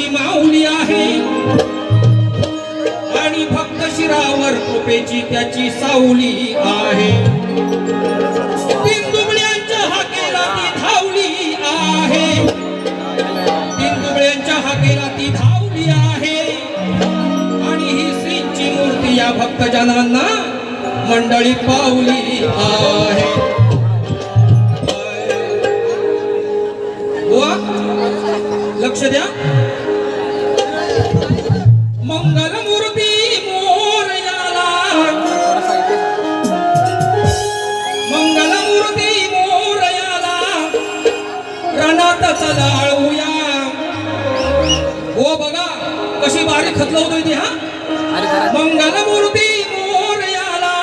त्याची माऊली आहे. आणि भक्त शिरावर कृपेची त्याची सावली आहे. तीन दुबळ्यांच्या हाकेला ती धावली आहे. तीन दुबळ्यांच्या हाकेला ती धावली आहे. आणि ही श्रींची मूर्ती या भक्तजनांना मंडळी पावली आहे. लक्ष द्या. रणात चलाळूया हो बघा कशी बारीक खतलवतोय ती हा? मंगलमूर्ती मोरयाला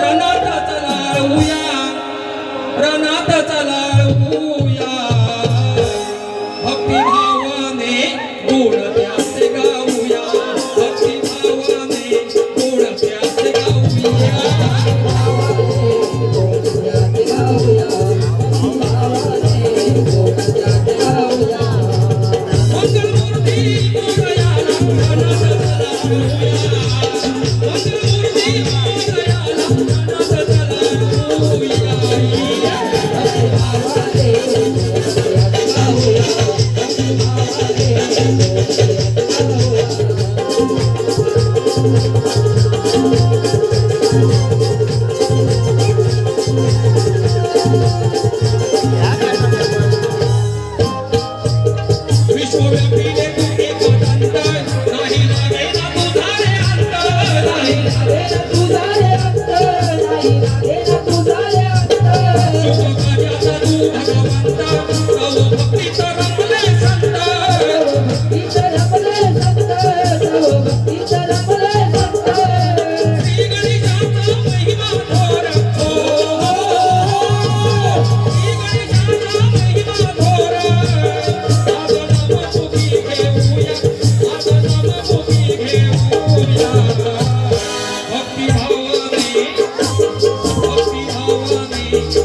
रणात चलाळूया रणात चलाळूया भक्तिभावाने गोड त्याचे गाऊया. भक्तिभावाने गोड त्याचे गाऊया. Ya.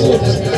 Oh,